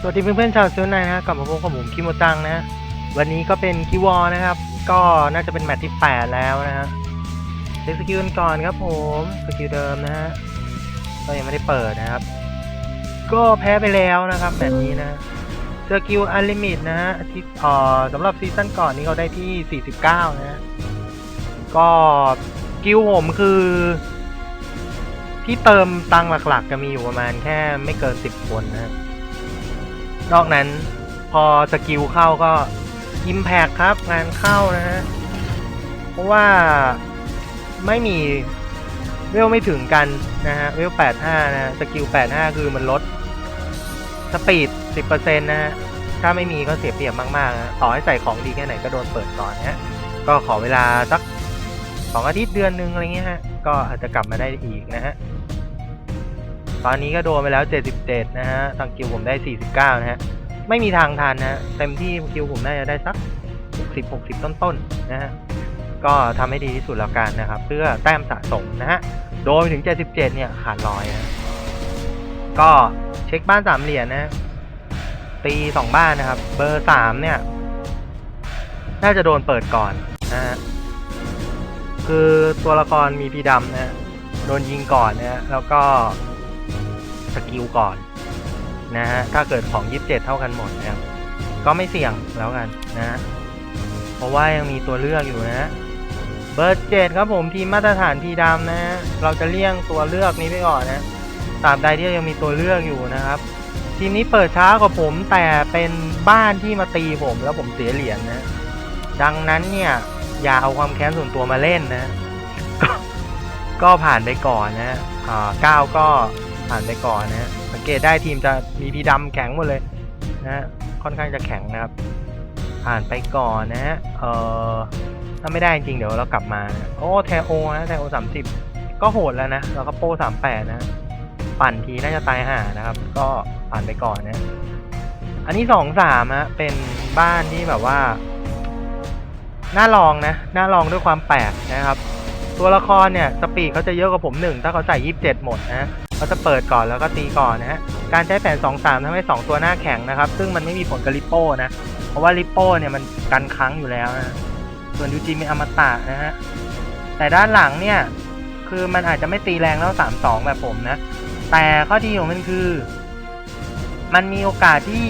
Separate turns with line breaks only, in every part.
สวัสดีเพื่อนๆชาวเซลนายนะฮะกลับมาพบกับผมคิโมจังนะ วันนี้ก็เป็นคิวอนะครับ ก็น่าจะเป็นแมตช์ที่ 8 แล้วนะฮะเช็คสกิลกันก่อนครับผมสกิลเดิมนะฮะก็ยังไม่ได้เปิดนะครับ ก็แพ้ไปแล้วนะครับแบบนี้นะสกิลอันลิมิตนะฮะที่เอ่อสำหรับซีซั่นก่อนนี้เขาได้ที่ 49นะฮะก็กิลผมคือ ที่เติมตังหลักๆ จะมีอยู่ประมาณแค่ไม่เกิน 10 คนนะฮะ นอกนั้นพอสกิลเข้าก็อิมแพกครับงานเข้านะฮะ เพราะว่าไม่มีเวลไม่ถึงกันนะฮะเวล85 นะสกิล 85 คือมันลดสปีด 10%นะฮะ ถ้าไม่มีก็เสียเปรียบมากๆนะต่อให้ใส่ของดีแค่ไหนก็โดนเปิดก่อนนะฮะ ก็ขอเวลาสักสองอาทิตย์เดือนนึงอะไรเงี้ยฮะ ก็อาจจะกลับมาได้อีกนะฮะ อนนี้ก็โดนไปแล้ว 77 นะฮะ ทางคิวผมได้ 49 นะฮะ ไม่มีทางทันนะฮะเต็มที่คิวผมน่าจะได้สัก 60 60 ต้นๆนะฮะ ก็ทำให้ดีที่สุดแล้วกันนะครับ เพื่อแต้มสะสมนะฮะ โดยถึง 77 เนี่ยขาดลอยนะก็เช็คบ้านสามเหรียญนะฮะตีสองบ้านนะครับ เบอร์สามเนี่ย น่าจะโดนเปิดก่อนนะฮะคือตัวละครมีพีดำนะฮะโดนยิงก่อนนะฮะแล้วก็ สกิลก่อนนะฮะ ถ้าเกิดของ 27 เท่ากันหมดนะครับ ก็ไม่เสี่ยงแล้วกันนะฮะ เพราะว่ายังมีตัวเลือกอยู่นะฮะ เบอร์เจ็ดครับผมทีมมาตรฐานทีดำนะฮะ เราจะเลี่ยงตัวเลือกนี้ไปก่อนนะตราบใดที่ยังมีตัวเลือกอยู่นะครับ ทีมนี้เปิดช้ากว่าผมแต่เป็นบ้านที่มาตีผมแล้วผมเสียเหรียญนะดังนั้นเนี่ยอย่าเอาความแค้นส่วนตัวมาเล่นนะ ก็ผ่านไปก่อนนะฮะอ่าเก้าก็ ผ่านไปก่อนนะฮะสังเกตได้ทีมจะมีพีดำแข็งหมดเลยนะฮะค่อนข้างจะแข็งนะครับ ผ่านไปก่อนนะฮะเออถ้าไม่ได้จริงเดี๋ยวเรากลับมานะโอ้แทโอนะแทโอสามสิบก็โหดแล้วนะแล้วก็โป้สามแปดนะปั่นทีน่าจะตายห่านะครับ ก็ผ่านไปก่อนนะอันนี้สองสามฮะเป็นบ้านที่แบบว่าน่าลองนะน่าลองด้วยความแปลกนะครับ ตัวละครเนี่ย สปีดเขาจะเยอะกว่าผมหนึ่งถ้าเขาใส่ยี่สิบเจ็ดหมดนะ เขาจะเปิดก่อนแล้วก็ตีก่อนนะฮะ การใช้แผนสองสามทำให้สองตัวหน้าแข็งนะครับ ซึ่งมันไม่มีผลกับลิปโป้นะ เพราะว่าลิปโป้เนี่ยมันกันค้างอยู่แล้วนะ ส่วนยูจีมีอมตะนะฮะ แต่ด้านหลังเนี่ย คือมันอาจจะไม่ตีแรงแล้วสามสองแบบผมนะ แต่ข้อดีของมันคือ มันมีโอกาสที่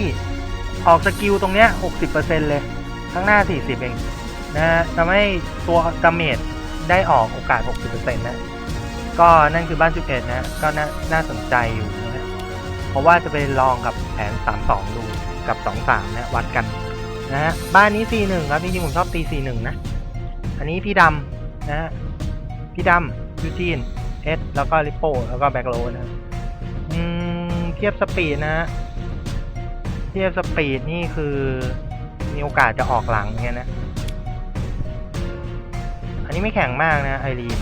ออกสกิลตรงเนี้ยหกสิบเปอร์เซ็นเลยข้างหน้าสี่สิบเองนะฮะทำให้ตัวดาเมจได้ออกโอกาส 60%นะ ก็นั่นคือบ้าน 11 นะ ก็น่าน่าสนใจอยู่นะฮะเพราะว่าจะไปลองกับแผน 3-2 ดูกับ 2-3 นะ วัดกันนะฮะบ้านนี้ 4-1 ครับจริงๆผมชอบตี 4-1 นะ อันนี้พี่ดำนะฮะพี่ดำยูจีนเอสแล้วก็ลิปโปแล้วก็แบ็กโลนะอืมเทียบสปีดนะฮะเทียบสปีดนี่คือมีโอกาสจะออกหลังเงี้ยนะ อันนี้ไม่แข็งมากนะไอรีน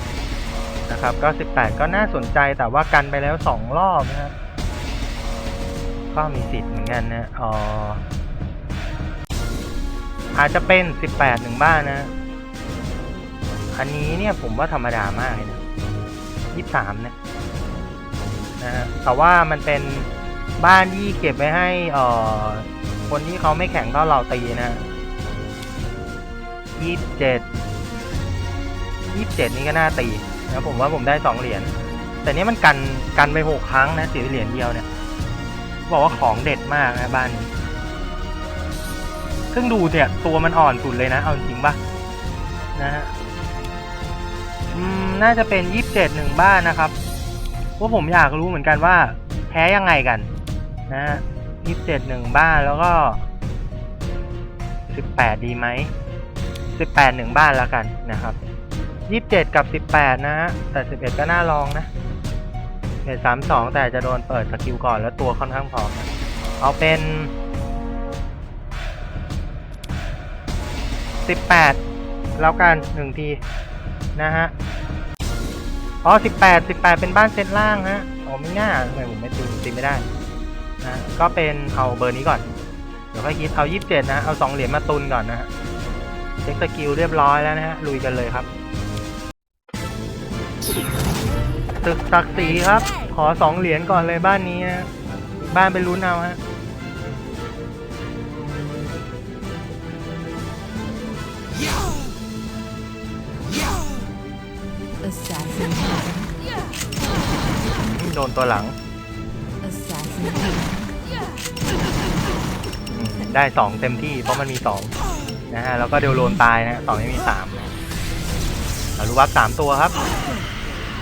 นะครับก็18ก็น่าสนใจแต่ว่ากันไปแล้ว 2 รอบนะก็มีสิทธิ์เหมือนกันนะอ๋ออาจจะเป็น 18หนึ่งบ้านนะ อันนี้เนี่ยผมว่าธรรมดามากเลยนะ 23นี่ยนะฮะแต่ว่ามันเป็นบ้านที่เก็บไว้ให้อ่อคนที่เขาไม่แข็งเท่าเราตีนะ27ยี่สิบเจ็ดนี่ก็น่าตี นะผมว่าผมได้สองเหรียญแต่นี้มันกันกันไปหกครั้งนะเสียเหรียญเดียวเนี่ย บอกว่าของเด็ดมากนะบ้านนี้ซึ่งดูเนี่ยตัวมันอ่อนสุดเลยนะเอาจริงปะนะฮะอืมน่าจะเป็นยี่สิบเจ็ดหนึ่งบ้านนะครับเพราะผมอยากรู้เหมือนกันว่าแพ้ยังไงกันนะฮะยี่สิบเจ็ดหนึ่งบ้านแล้วก็สิบแปดดีไหมสิบแปดหนึ่งบ้านแล้วกันนะครับ ยี่สิบเจ็ดกับสิบแปดนะฮะ แต่สิบเอ็ดก็น่าลองนะเอ็ดสามสองแต่จะโดนเปิดสกิลก่อนแล้วตัวค่อนข้างพร้อมนะเอาเป็นสิบแปดแล้วกันหนึ่งที นะฮะ อ๋อสิบแปดสิบแปดเป็นบ้านเซตล่างฮะอ๋อไม่น่าทำไมผมไม่ตีตีไม่ได้นะก็เป็นเอาเบอร์นี้ก่อน เดี๋ยวค่อยคิดเอายี่สิบเจ็ดนะ เอาสองเหรียญมาตุนก่อนนะฮะ เช็คสกิลเรียบร้อยแล้วนะฮะ ลุยกันเลยครับ ศึกศักดิ์ศรีครับ ขอสองเหรียญก่อนเลยบ้านนี้ฮะบ้านเป็นลุ้นเอาฮะโดนตัวหลัง ได้สองเต็มที่เพราะมันมีสองนะฮะ แล้วก็เดียวโลนตายนะสองไม่มีสามอารุวับสามตัวครับ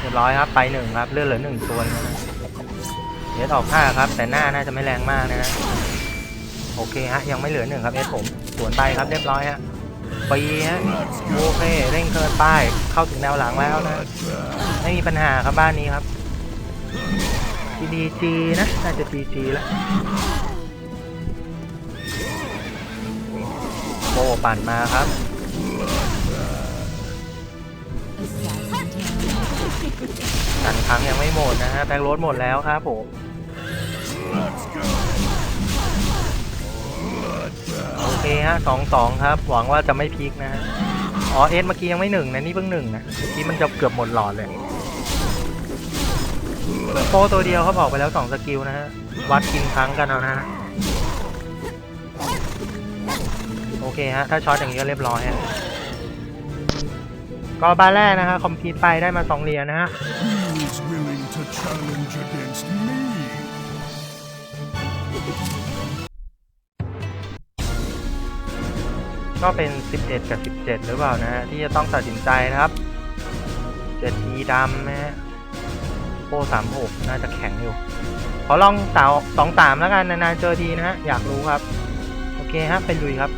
รียบร้อยครับไปหนึ่งครับเลือดเหลือหนึ่งตัวนะเอสออกห้าครับ แต่หน้าน่าจะไม่แรงมากนะฮะโอเคฮะยังไม่เหลือหนึ่งครับเอสผมสวนไปครับเรียบร้อยฮะปีฮะโอเคเร่งเกินป้ายเข้าถึงแนวหลังแล้วนะไม่มีปัญหาครับบ้านนี้ครับ GDG นะน่าจะ GG แล้วโบปั่นมาครับ กันครั้งยังไม่หมดนะฮะแบ็กโรดหมดแล้วครับผมโอเคฮะสองสองครับ หวังว่าจะไม่พลิกนะฮะอ๋อเอสเมื่อกี้ยังไม่หนึ่งนะนี่เพิ่งหนึ่งนะเมื่อกี้มันจะเกือบหมดหลอดเลยโปตัวเดียวเขาบอกไปแล้วสองสกิลนะฮะวัดกินครั้งกันเอานะฮะโอเคฮะถ้าช็อตอย่างนี้ก็เรียบร้อยฮะ ก็บาร์แรกนะฮะคอมพิวไปได้มาสองเหรียญนะฮะ
Who is willing to challenge against me?
ก็เป็น 11 กับ 17 หรือเปล่านะฮะที่จะต้องตัดสินใจนะครับ7 e ดำนะฮะโปร36 น่าจะแข็งอยู่ ขอลองสาวสองสามแล้วกัน นานๆเจอทีนะฮะ อยากรู้ครับ โอเคฮะ เป็นลุยครับ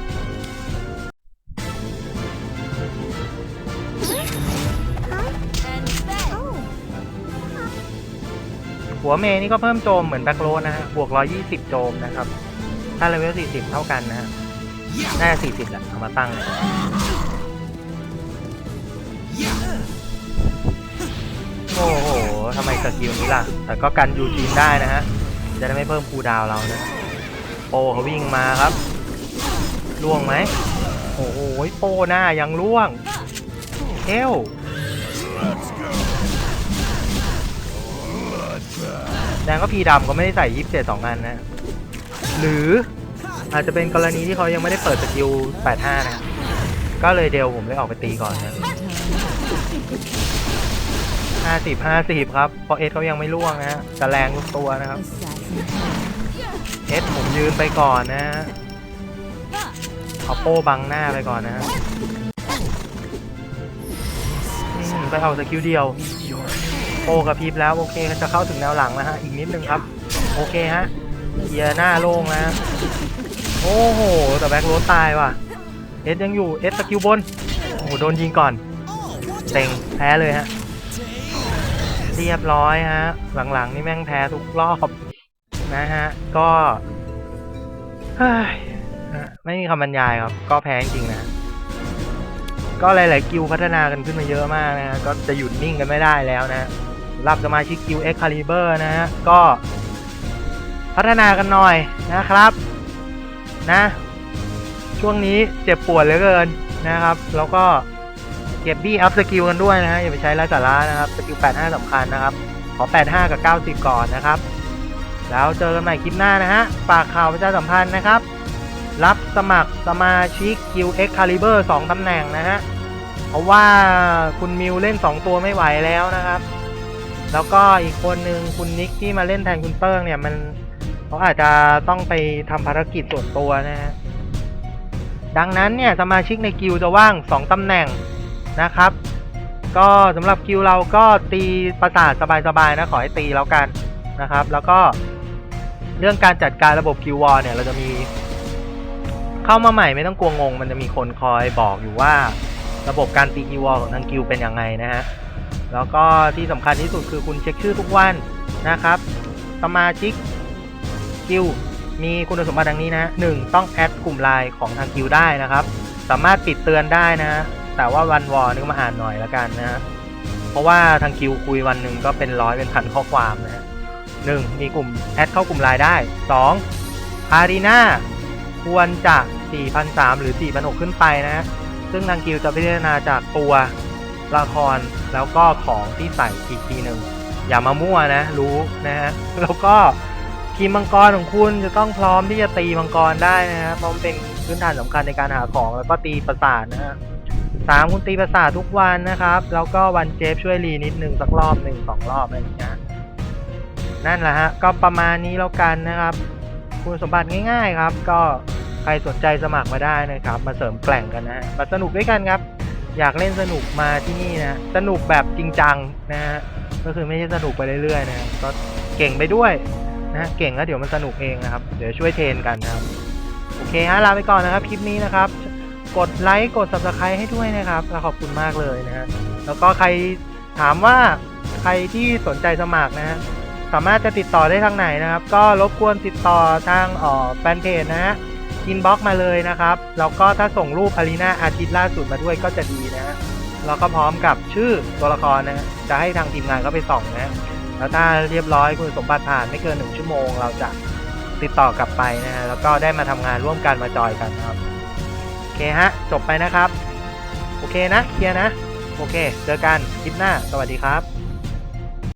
หัวเมย์นี่ก็เพิ่มโจมเหมือนแบ็คโรดนะฮะบวก 120 โจมนะครับ ถ้าเลเวล 40 เท่ากันนะฮะน่าจะ40แหละเอามาตั้งเลยโอ้โหทำไมสกิลนี้ล่ะ แต่ก็กันยูจีนได้นะฮะ จะได้ไม่เพิ่มคูดาวเรานะ โปเขาวิ่งมาครับ ล่วงไหม โอ้โห โปหน้ายังล่วงเอว แดงก็พีดำก็ไม่ได้ใส่ยิปเจ็ดสองอันนะ หรืออาจจะเป็นกรณีที่เขายังไม่ได้เปิดสกิล85นะ ก็เลยเดลผมเลยออกไปตีก่อนนะ50 50ครับ เพราะเอสเขายังไม่ล่วงนะฮะจะแรงทุกตัวนะครับ เอสผมยืนไปก่อนนะฮะเอาโป้บังหน้าไปก่อนนะฮะอืมไปเอาสกิลเดียว โปกับพริบแล้วโอเคจะเข้าถึงแนวหลังแล้วฮะอีกนิดนึงครับ โอเคฮะเกียร์หน้าโล่งแล้วโอ้โหแต่แบ็คโรสตายว่ะเอสยังอยู่เอสสกิลบนโอ้โหโดนยิงก่อนเต็งแพ้เลยฮะเรียบร้อยฮะหลังๆนี่แม่งแพ้ทุกรอบนะฮะก็เฮ้ยฮะไม่มีคำบรรยายครับ ก็แพ้จริงนะก็หลายๆกิลพัฒนากันขึ้นมาเยอะมากนะก็จะหยุดนิ่งกันไม่ได้แล้วนะ หรับสมาชิกกิล Excalibur นะฮะ ก็พัฒนากันหน่อยนะครับ นะ ช่วงนี้เจ็บปวดเหลือเกินนะครับ แล้วก็เก็บบี้อัพสกิลกันด้วยนะฮะ อย่าไปใช้ไร้สาระนะครับ สกิล 85สำคัญนะครับ ขอ 85 กับ 90 ก่อนนะครับ แล้วเจอกันใหม่คลิปหน้านะฮะฝากข่าวประชาสัมพันธ์นะครับ รับสมัครสมาชิก Guild Excalibur 2ตำแหน่งนะฮะเพราะว่าคุณมิวเล่น 2 ตัวไม่ไหวแล้วนะครับ แล้วก็อีกคนหนึ่งคุณนิกที่มาเล่นแทนคุณเติ้งเนี่ยมันเขาอาจจะต้องไปทำภารกิจส่วนตัวนะฮะดังนั้นเนี่ยสมาชิกในกิลจะว่าง 2ตำแหน่งนะครับ ก็สำหรับกิลเราก็ตีประสาทสบายๆนะขอให้ตีแล้วกันนะครับ แล้วก็เรื่องการจัดการระบบกิลวอร์เนี่ยเราจะมี เข้ามาใหม่ไม่ต้องกลัวงง มันจะมีคนคอยบอกอยู่ว่า ระบบการตีกิลวอร์ของทางกิลเป็นยังไงนะฮะ แล้วก็ที่สำคัญที่สุดคือคุณเช็คชื่อทุกวันนะครับ สมาชิกกิลมีคุณสมบัติดังนี้นะหนึ่งต้องแอดกลุ่มไลน์ของทางกิลได้นะครับ สามารถปิดเตือนได้นะ แต่ว่าวันวอร์นี่ก็มาอ่านหน่อยแล้วกันนะเพราะว่าทางกิลคุยวันหนึ่งก็เป็นร้อยเป็นพันข้อความนะหนึ่งมีกลุ่มแอดเข้ากลุ่มไลน์ได้สองอารีนาควรจะ4,003หรือ4,006ขึ้นไปนะ ซึ่งทางกิลจะพิจารณาจากตัว ละครแล้วก็ของที่ใส่อีกทีหนึ่งอย่ามามั่วนะ รู้นะฮะแล้วก็ทีมมังกรของคุณจะต้องพร้อมที่จะตีมังกรได้นะฮะเพราะมันเป็นพื้นฐานสำคัญในการหาของแล้วก็ตีประสาทนะฮะสามคุณตีประสาททุกวันนะครับ แล้วก็วันเจฟช่วยรีนิดหนึ่งสักรอบหนึ่งสองรอบอะไรอย่างเงี้ยนั่นแหละฮะก็ประมาณนี้แล้วกันนะครับ คุณสมบัติง่าย ๆครับ ก็ใครสนใจสมัครมาได้นะครับ มาเสริมแกล่งกันนะฮะมาสนุกด้วยกันครับ อยากเล่นสนุกมาที่นี่นะ สนุกแบบจริงจังนะฮะ ก็คือไม่ใช่สนุกไปเรื่อยๆนะก็เก่งไปด้วยนะเก่งแล้วเดี๋ยวมันสนุกเองนะครับ เดี๋ยวช่วยเทรนกันนะครับ โอเคฮะลาไปก่อนนะครับคลิปนี้นะครับ กดไลค์กด subscribe ให้ด้วยนะครับแล้วขอบคุณมากเลยนะฮะ แล้วก็ใครถามว่าใครที่สนใจสมัครนะฮะสามารถจะติดต่อได้ทางไหนนะครับ ก็รบกวนติดต่อทางออแฟนเพจนะฮะ อินบ็อกมาเลยนะครับ แล้วก็ถ้าส่งรูปอารีนาอาทิตย์ล่าสุดมาด้วยก็จะดีนะฮะแล้วก็พร้อมกับชื่อตัวละครนะจะให้ทางทีมงานเขาไปส่องนะ แล้วถ้าเรียบร้อยคุณสมบัติผ่านไม่เกินหนึ่งชั่วโมง เราจะติดต่อกลับไปนะฮะแล้วก็ได้มาทำงานร่วมกันมาจอยกันครับ โอเคฮะ จบไปนะครับ โอเคนะ เคลียร์นะ โอเค เจอกันคลิปหน้า สวัสดีครับ